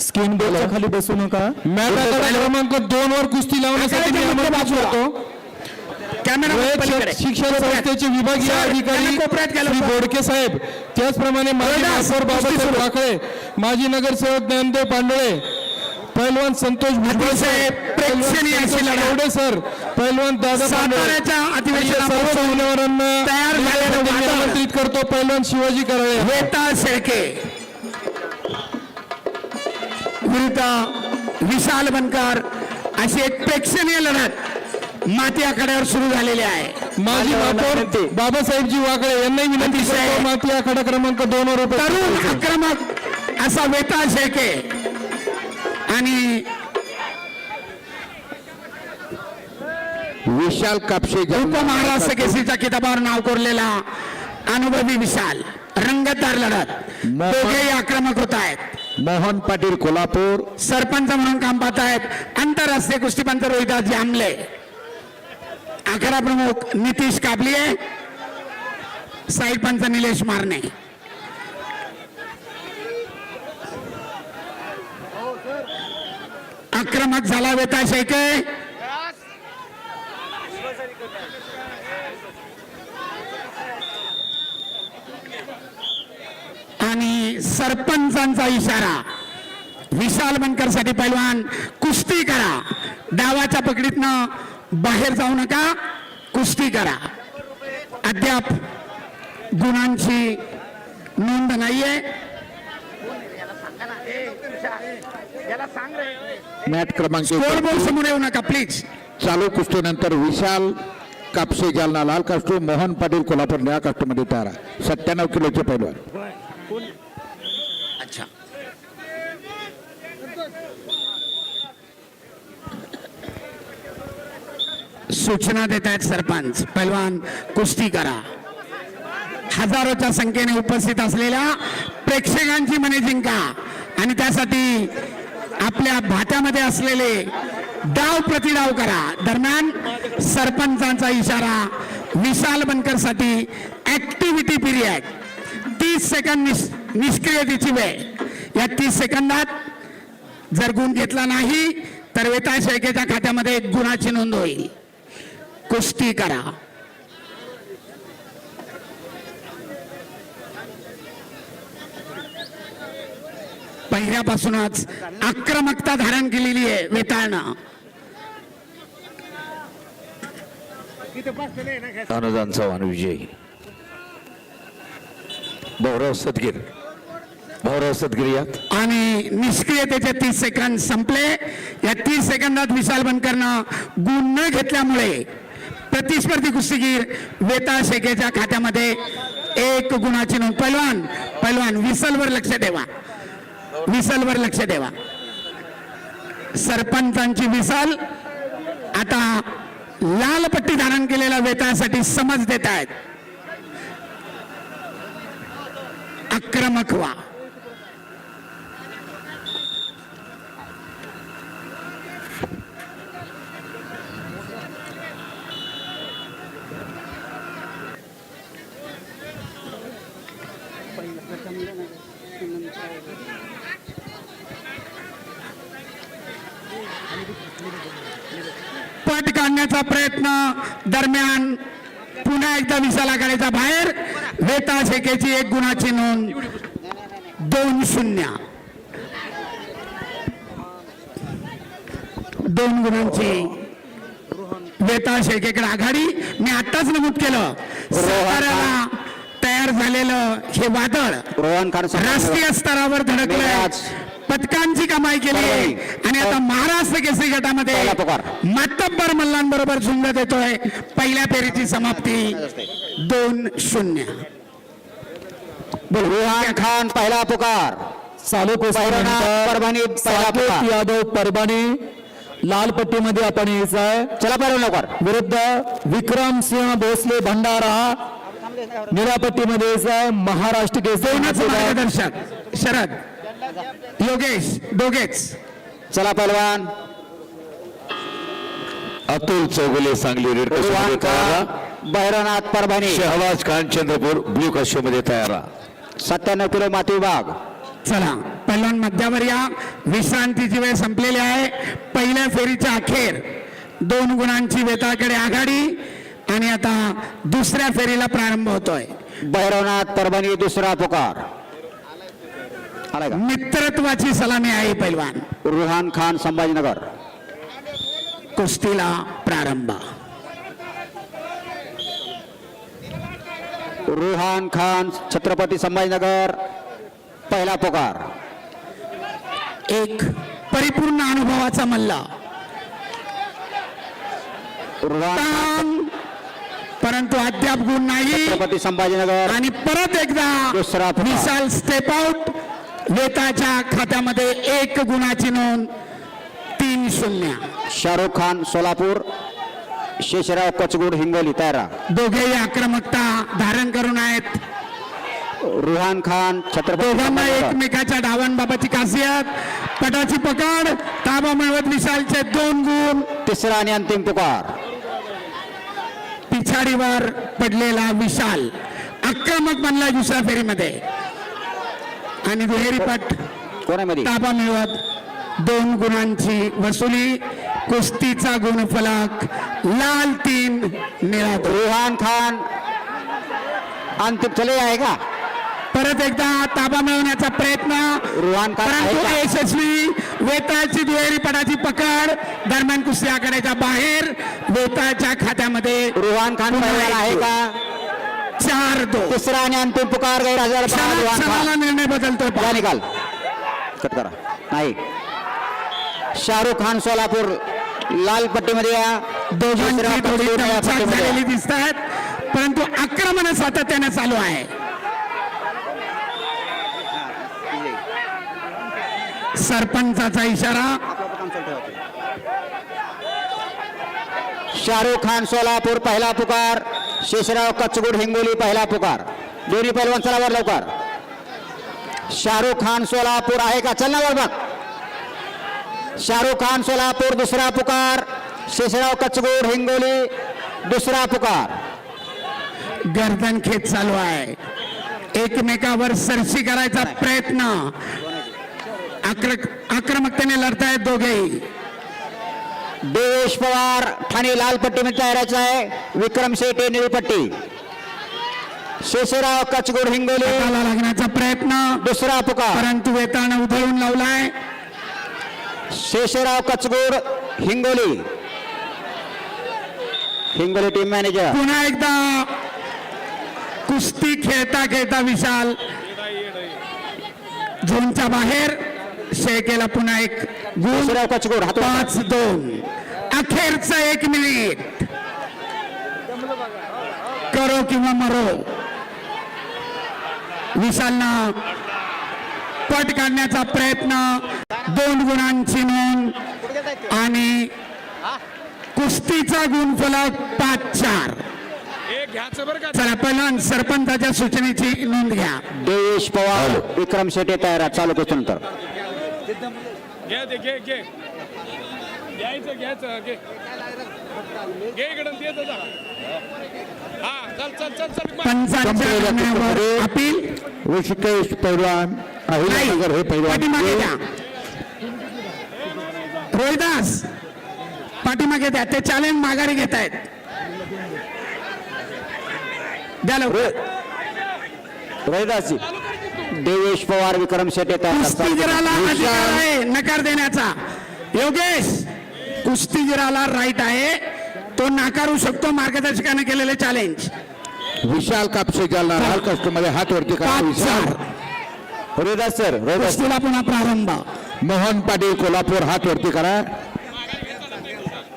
Screen बोर्डच्या खाली बसू नका मॅट आखाडा क्रमांक दोन वर कुस्ती लावण्यासाठी मी आमंत्रित करतो कॅमेरा रयत पलीकडे. श- शिक्षण संस्थेचे विभागीय सर, अधिकारी त्यांना कोपऱ्यात गेलं श्री सर. बोडके साहेब त्याचप्रमाणे माजी रोहिदास, महापौर कुस्ती बाबासाहेब सुरू. राखळे माजी नगरसेवक ज्ञानदेव पांडळे पैलवान संतोष भुजबळ अतिशय साहेब, पैलवान प्रेक्षणीय अशी संतोष लढत. कवडे सर पैलवान दादा पांडळे साताऱ्याच्या आणि या अधिवेशनापासून सर्व मान्यवरांना तयार मी झालेलं मी वादळ. आमंत्रित करतो पैलवान शिवाजी कराळे वेता शेळके विरुद्ध विशाल बनकर अशी एक प्रेक्षणीय लढत माती आखाड्यावर सुरू झालेली आहे. माजी महापौर बाबासाहेबजी वाकळे यांनाही विनंती करतो माती आखाडा क्रमांक दोन वर तरुण. आक्रमक असा वेता शेळके. आणि विशाल कापशे उपमहाराष्ट्र केसरीच्या किताबावर नाव कोरलेला अनुभवी विशाल. रंगतदार लढत. दोघेही आक्रमक होत आहेत. मोहन पाटील कोल्हापूर. सरपंच म्हणून काम पाहत आहेत आंतरराष्ट्रीय कुस्तीपंत रोहिदासजी आमले. अकरा प्रमुख नितीश काबलिये. साईड पंच निलेश मारणे. आक्रमक झाला वेता शेके आणि सरपंचांचा इशारा. विशाल बनकरसाठी पैलवान कुस्ती करा. डावाच्या पकडीतनं बाहेर जाऊ नका कुस्ती करा. अद्याप गुणांची नोंद नाहीये. मॅट क्रमांक समोर येऊ नका प्लीज चालू कुस्तीनंतर विशाल कापसे जालना लाल कास्टूम मोहन पाटील कोल्हापूर निळा कास्टूमध्ये तयार सत्त्याण्णव किलोचे पैलवान. सूचना देत आहेत सरपंच. पैलवान कुस्ती करा. हजारोच्या संख्येने उपस्थित असलेल्या प्रेक्षकांची मने जिंका. आणि त्यासाठी आपल्या भात्यामध्ये असलेले डाव प्रतिडाव करा. दरम्यान सरपंचांचा इशारा विशाल बनकरसाठी ऍक्टिव्हिटी पिरियड तीस सेकंद निस निष्क्रियतेची वेळ. या तीस सेकंदात जर गुण घेतला नाही तर वेता शेळकेच्या खात्यामध्ये गुणाची नोंद होईल. कुस्ती करा. पहिल्यापासूनच आक्रमकता धारण केलेली आहे वेताळनं. अनुदान चव्हाण विजयी. भाऊराव सदगीर. भाऊराव सदगीर यात. आणि निष्क्रियतेचे तीस सेकंद संपले. या तीस सेकंदात विशाल बनकरनं गुण न घेतल्यामुळे प्रतिस्पर्धी कुस्तीगीर वेता शेकेच्या खात्यामध्ये एक गुणाची नोंद. पैलवान पैलवान विसलवर लक्ष देवा. विसलवर लक्ष देवा. सरपंचांची विसल. आता लाल पट्टी धारण केलेल्या वेतासाठी समज देत आहेत आक्रमक व्हा. पट काढण्याचा प्रयत्न दरम्यान पुन्हा एकदा विशाला काढायचा बाहेर. वेता शेकेची एक गुणाची नोंद. दोन शून्य. दोन गुणांची वेता शेकेकडे आघाडी. मी आताच नमूद केलं. साताऱ्याला तयार झालेलं हे वादळ राष्ट्रीय स्तरावर धडकलंय. पदकांची कमाई केली आहे. आणि आता महाराष्ट्र केसरी गटामध्ये. मातब्बर मल्लांबरोबर झुंज देतोय. पहिल्या फेरीची समाप्ती दोन शून्य. रोहन खान पहिला पुकार. चालू परभणी. यादव परभणी लाल पट्टीमध्ये आपण यायचं आहे चला लवकर. विरुद्ध विक्रम सिंह भोसले भंडारा. निळ्या पट्टीमध्ये यायचं आहे महाराष्ट्र दोनच केसरी मार्गदर्शक. शरद. योगेश दोघेच. चला पैलवान अतुल चौगुले सांगली रेड खान भैरवनाथ परभणी. शहबाज खान चंद्रपूर ब्ल्यू कास्टमध्ये तयार सत्त्याण्णव किलो माती विभाग. चला पहिलवान मध्यावर या. विश्रांतीची वेळ संपलेली आहे. पहिल्या फेरीच्या अखेर दोन गुणांची वेताळकडे आघाडी. आणि आता दुसऱ्या फेरीला प्रारंभ होतोय. भैरवनाथ परभणी दुसरा पुकार. आलाय का? मित्रत्वाची सलामी आहे पैलवान. रुहान खान संभाजीनगर. कुस्तीला प्रारंभ. रुहान खान छत्रपती संभाजीनगर पहिला पुकार. एक परिपूर्ण अनुभवाचा मल्ला. परंतु अद्याप गुण नाही. छत्रपती संभाजीनगर. आणि परत एकदा दुसरा. विशाल स्टेप आउट वेताच्या खात्यामध्ये एक गुणाची नोंद तीन शून्य. शाहरुख खान सोलापूर शेषराव कचगुड हिंगोली तयारा. दोघेही आक्रमकता धारण करून आहेत. रुहान खान छत्रपती दोघांना एकमेकाच्या डावांबाबतची खासियत पटाची पकड ताबा मिळवत विशालचे दोन गुण. तिसरा आणि अंतिम पुकार. पिछाडीवर पडलेला विशाल आक्रमक बनला दुसऱ्या फेरीमध्ये. आणि दुहेरी पट ताबा मिळवत दोन गुणांची वसुली कुस्तीचा गुणफलक लाल तीन निळा. रुहान खान. अंतिम चले आहे का? परत एकदा ताबा मिळवण्याचा प्रयत्न. रुहान खान का? यशस्वी वेताळची दुहेरी पटाची पकड. दरम्यान कुस्ती आखाड्याच्या बाहेर वेताळच्या खात्यामध्ये रुहान खान आहे एक का चार दोन तिसरा आणि अंतिम पुकार गैरहजर क्षणाला निर्णय बदलतोय निकाल. कट करा. नाही. शाहरुख खान सोलापूर लाल पट्टीमध्ये या. दोघांची. दिसत आहेत परंतु आक्रमण सातत्याने चालू आहे. सरपंचाचा इशारा. शाहरुख खान सोलापूर पहिला पुकार. शेषराव कचगुड हिंगोली पहिला पुकार. दोन्ही पैलवान चला वर लवकर. शाहरुख खान सोलापूर आहे का? चल ना बघ. शाहरुख खान सोलापूर दुसरा पुकार. शेषराव कचगुड हिंगोली दुसरा पुकार. गर्दन खेच चालू आहे. एकमेकावर सरशी करायचा प्रयत्न. आक्र आक्रमकतेने लढतायत दोघेही. देवेश पवार ठाणे लाल पट्टीमध्ये तयारायचं आहे. विक्रम शेटे निळी पट्टी शेषराव कचगुड हिंगोली. लागण्याचा प्रयत्न. दुसरा पुकार. परंतु वेताळानं उधळून लावलाय. शेषराव कचगुड हिंगोली. हिंगोली टीम मॅनेजर पुन्हा एकदा. कुस्ती खेळता खेळता विशाल. झोनच्या बाहेर. शेकेला पुन्हा एक गुण. पाच दोन. अखेरचा एक मिनिट. करो किंवा मरो. विशालनं पट काढण्याचा प्रयत्न. दोन गुणांची नोंद. आणि कुस्तीचा गुणफलक पाच चार. चला पहिला सरपंचाच्या सूचनेची नोंद घ्या. देवेश पवार विक्रम शेटे तयार चालू नंतर घे ते घे घे. घ्यायचं घ्यायचं घे. घे इकडं ते जा. हा चल चल चल चल अपील. ऋषिकेश पैलवान अहिल्यानगर हे पाठीमागे द्या. पैलवान रोहिदास पाठीमागे द्या. ते चॅलेंज माघारी घेत आहेत द्या लवकर. रोहिदासजी देवेश पवार विक्रम शेटे नकार देण्याचा. योगेश कुस्तीगिराला राईट आहे. तो नाकारू शकतो मार्गदर्शकाने केलेले चॅलेंज विशाल कापसे जालना लाल कस्टमध्ये हात वरती करा विशाल. रोहिदास सर. कुस्तीला पुन्हा प्रारंभ. मोहन पाटील कोल्हापूर हात वरती करा.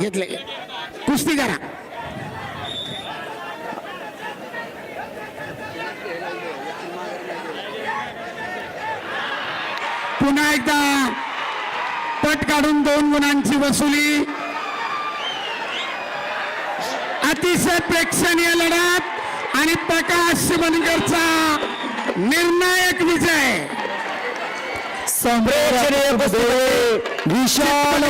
घेतले. कुस्ती करा. पुन्हा एकदा पट काढून दोन गुणांची वसुली. अतिशय प्रेक्षणीय लढत आणि प्रकाश बनकरचा निर्णायक विजय. विशाल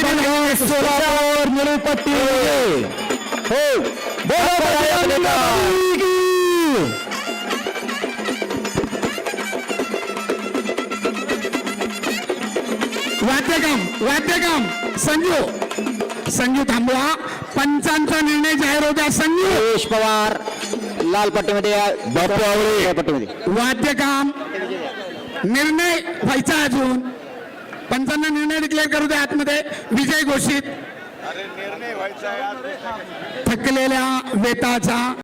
सोलापूर निळूपट्टी. हो वाद्यकाम वाद्यकाम संजू संजू थांबवा. पंचांचा निर्णय जाहीर होत्या संजू. सुरेश पवार लाल पट्टीमध्ये बापू आवळे. पट्टीमध्ये. वाद्यकाम. निर्णय व्हायचा अजून. पंचांना निर्णय डिक्लेअर करू द्या आतमध्ये. विजय घोषित. थकलेल्या वेताचा.